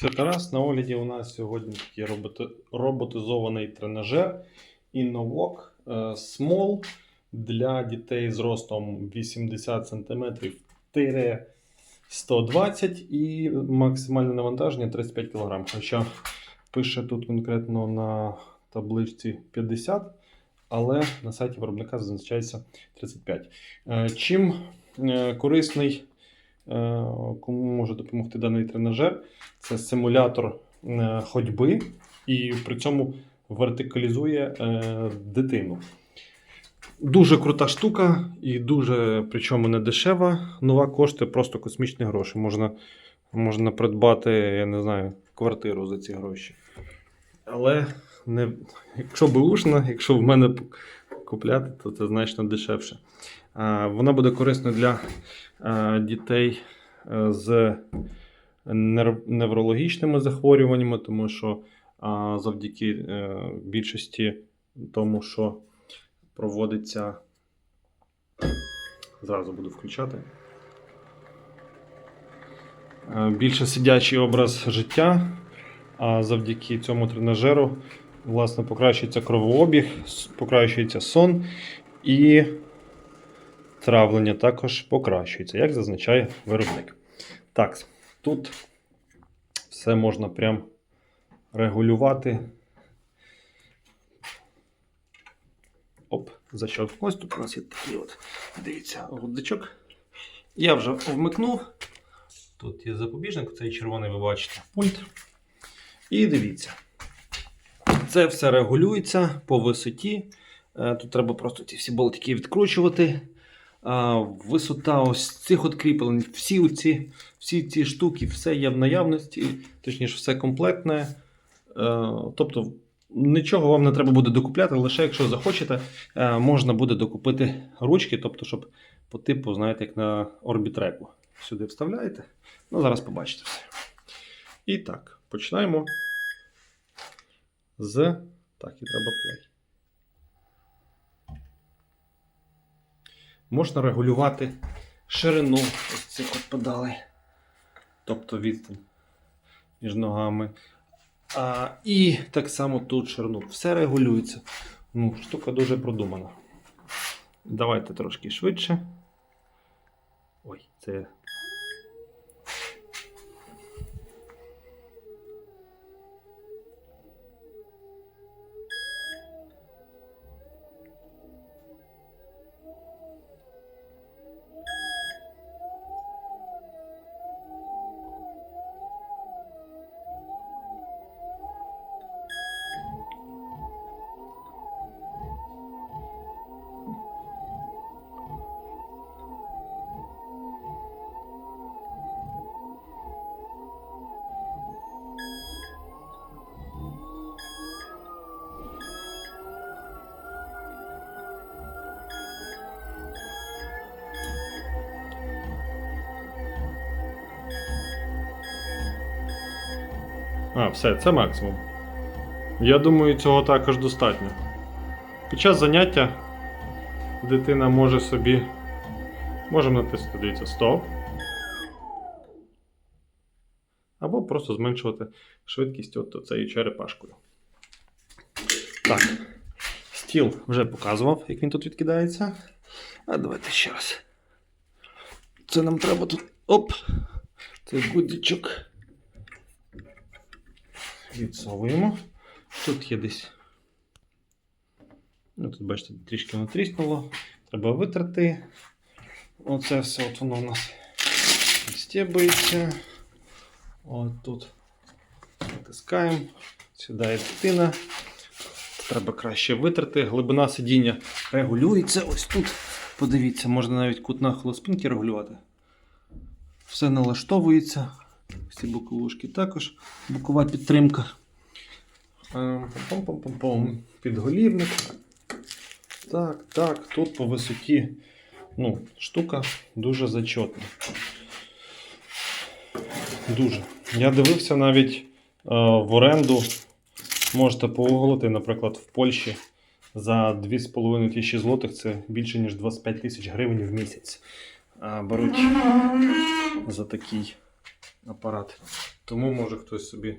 Це Тарас. На огляді у нас сьогодні такий роботи- роботизований тренажер Innovok е, Small для дітей з ростом 80 см 120 і максимальне навантаження 35 кг. Хоча пише тут конкретно на табличці 50, але на сайті виробника зазначається 35. Е, Чим е, корисний, кому може допомогти даний тренажер? Це симулятор е, ходьби і при цьому вертикалізує е, дитину. Дуже крута штука і дуже, причому не дешева. Нова коштує просто космічні гроші. Можна, можна придбати, я не знаю, квартиру за ці гроші. Але не, якщо бушна, якщо в мене купляти, то це значно дешевше. Вона буде корисною для дітей е, з неврологічними захворюваннями, тому що завдяки е, більшості тому, що проводиться. Зразу буду включати. Е, Більше сидячий образ життя, а завдяки цьому тренажеру власне покращується кровообіг, покращується сон і травлення також покращується, як зазначає виробник. Так, тут все можна прям регулювати. Оп, защелкнулось. Тут у нас є такий от, дивіться, гудзичок. Я вже вмикнув. Тут є запобіжник, цей червоний ви бачите пульт. І дивіться. Це все регулюється по висоті. Е, Тут треба просто ці всі болтики відкручувати. Висота ось цих от кріплень, всі, ці, всі ці штуки, все є в наявності, точніше, все комплектне. Е, Тобто нічого вам не треба буде докупляти, лише якщо захочете, е, можна буде докупити ручки, тобто, щоб по типу, знаєте, як на орбітреку. Сюди вставляєте. Ну, зараз побачите все. І так, починаємо з. Так, і треба плей. Можна регулювати ширину ось цих от педалей. Тобто відстань між ногами. А, і так само тут ширину. Все регулюється. Ну, штука дуже продумана. Давайте трошки швидше. Ой, це. А, все, це максимум. Я думаю, цього також достатньо. Під час заняття дитина може собі. Можемо натиснути, дивіться, стоп. Або просто зменшувати швидкість от цією черепашкою. Так. Стіл вже показував, як він тут відкидається. А давайте ще раз. Це нам треба тут. Оп! Це гудзичок. Відсовуємо. Тут є десь. Ну, тут, бачите, трішки воно тріснуло. Треба витерти. Оце все от воно у нас стібається. От тут натискаємо. Сідає дитина. Треба краще витерти. Глибина сидіння регулюється. Ось тут. Подивіться, можна навіть кут нахилу спинки регулювати. Все налаштовується. Всі боковушки також. Бокова підтримка. Е, Пом-пом-пом-пом. Підголівник. Так, так, тут по висоті ну, штука дуже зачетна. Дуже. Я дивився навіть е, в оренду. Можете погуглити, наприклад, в Польщі за 2,5 тисячі злотих це більше, ніж 25 тисяч гривень в місяць. Беруть за такий апарат. Тому може хтось собі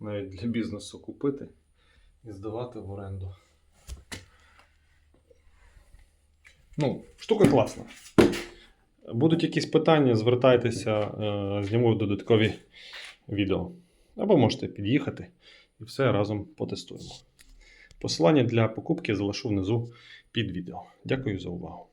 навіть для бізнесу купити і здавати в оренду. Ну, штука класна. Будуть якісь питання, звертайтеся, е, зніму додаткові відео. Або можете під'їхати і все разом потестуємо. Посилання для покупки залишу внизу під відео. Дякую за увагу.